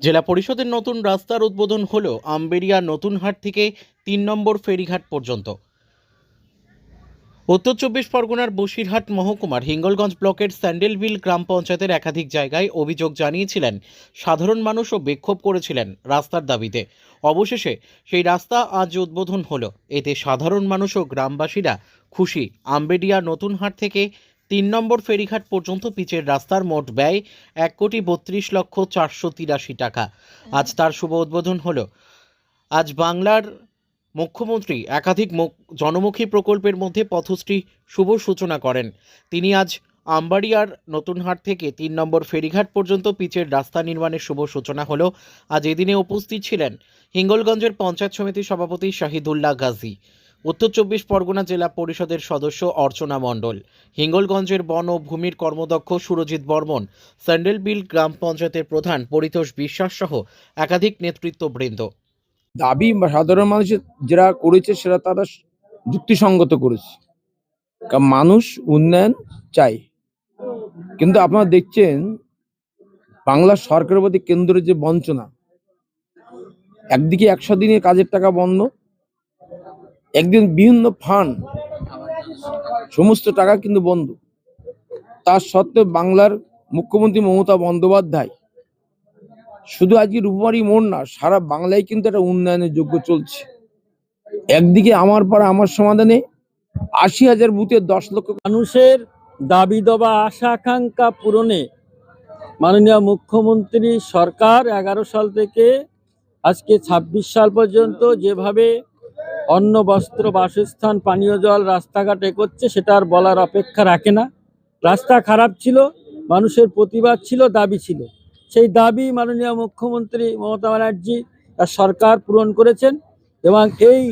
জেলা পরিষদের নতুন রাস্তার উদ্বোধন হল আম্বেরিয়া নতুনহাট থেকে তিন নম্বর ফেরিঘাট পর্যন্ত। উত্তর চব্বিশ পরগনার বসিরহাট মহকুমার হিঙ্গলগঞ্জ ব্লকের স্যান্ডেলবিল গ্রাম পঞ্চায়েতের একাধিক জায়গায় অভিযোগ জানিয়েছিলেন, সাধারণ মানুষও বিক্ষোভ করেছিলেন রাস্তার দাবিতে। অবশেষে সেই রাস্তা আজ উদ্বোধন হলো। এতে সাধারণ মানুষ ও গ্রামবাসীরা খুশি। আম্বেডিয়া নতুনহাট থেকে তিন নম্বর ফেরিঘাট পর্যন্ত পিচের রাস্তার মোট ব্যয় এক কোটি বত্রিশ লক্ষ চারশো তিরাশি টাকা। আজ তার শুভ উদ্বোধন হল। আজ বাংলার মুখ্যমন্ত্রী একাধিক মুখ- জনমুখী প্রকল্পের মধ্যে পথশ্রী শুভ সূচনা করেন। তিনি আজ আম্বাড়িয়ার নতুনহাট থেকে তিন নম্বর ফেরিঘাট পর্যন্ত পিচের রাস্তা নির্মাণের শুভ সূচনা হলো। আজ এদিনে উপস্থিত ছিলেন হিঙ্গলগঞ্জের পঞ্চায়েত সমিতির সভাপতি শাহিদুল্লাহ গাজী। উত্তর চব্বিশ পরগনা জেলা পরিষদের সদস্য অর্চনা মণ্ডল, হিঙ্গলগঞ্জের বন ও ভূমির কর্মদক্ষ সুরজিৎ বর্মন, স্যান্ডেলবিল গ্রাম পঞ্চায়েতের প্রধান পরিতোষ বিশ্বাস সহ একাধিক নেতৃত্ববৃন্দ। দাবি সাধারণ মানুষের যারা করেছে সেটা তারা যুক্তিসঙ্গত করেছে। মানুষ উন্নয়ন চাই কিন্তু আপনারা দেখছেন, বাংলা সরকারের প্রতি কেন্দ্রের যে বঞ্চনা, একদিকে একশো দিনের কাজের টাকা বন্ধ একদিন বিভিন্ন ফান্ড, সমস্ত টাকা কিন্তু বন্ধ। তার সত্ত্বেও বাংলার মুখ্যমন্ত্রী মমতা বন্দ্যোপাধ্যায়, শুধু আজকে রূপমারি মোড় না, সারা বাংলায় কিন্তু একটা উন্নয়নের যোগ্য চলছে। একদিকে আমার পাড়া আমার সমাধানে আশি হাজার বুথে দশ লক্ষ মানুষের দাবি দবা, আশা, আকাঙ্ক্ষা পূরণে মাননীয় মুখ্যমন্ত্রী সরকার এগারো সাল থেকে আজকে ২৬ সাল পর্যন্ত যেভাবে অন্ন, বস্ত্র, বাসস্থান, পানীয় জল, রাস্তাঘাট এগোচ্ছে সেটা আর বলার অপেক্ষা রাখে না। রাস্তা খারাপ ছিল, মানুষের প্রতিবাদ ছিল, দাবি ছিল। সেই দাবি মাননীয় মুখ্যমন্ত্রী মমতা ব্যানার্জি তার সরকার পূরণ করেছেন এবং এই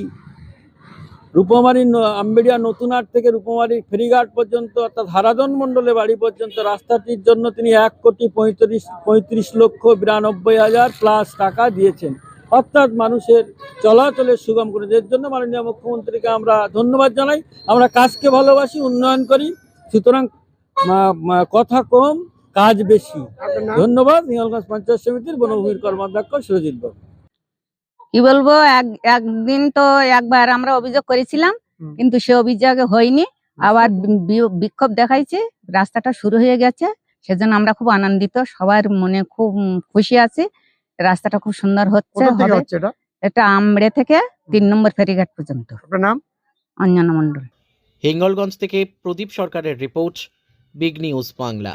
রূপমারি আম্বেডিয়া নতুনহাট থেকে রূপমারি ফেরিঘাট পর্যন্ত, অর্থাৎ হারাদন মণ্ডলে বাড়ি পর্যন্ত রাস্তাটির জন্য তিনি এক কোটি পঁয়ত্রিশ পঁয়ত্রিশ লক্ষ বিরানব্বই হাজার প্লাস টাকা দিয়েছেন। অর্থাৎ মানুষের চলাচলের সুগম করে। এর জন্য মাননীয় মুখ্যমন্ত্রীকে আমরা ধন্যবাদ জানাই। আমরা কাজকে ভালোবাসি উন্নয়ন করি। সুতরাং কথা কম কাজ বেশি। ধন্যবাদ। হিঙ্গলগঞ্জ পঞ্চায়েত সমিতির বনভূমির কর্মাধ্যক্ষ সুরজিৎ বাবু। কি বলব? এক একদিন তো একবার আমরা অভিযোগ করেছিলাম কিন্তু সে অভিযোগ হয়নি। আবার বি- বিক্ষোভ দেখাইছে রাস্তাটা শুরু হয়ে গেছে। সেজন্য আমরা খুব আনন্দিত সবার মনে খুব খুশি আছি। রাস্তাটা খুব সুন্দর হচ্ছে এটা? আমড়ে থেকে তিন নম্বর ফেরিঘাট পর্যন্ত। নাম? অঞ্জনা মন্ডল হিঙ্গলগঞ্জ থেকে প্রদীপ সরকারের রিপোর্ট বিগ নিউজ বাংলা।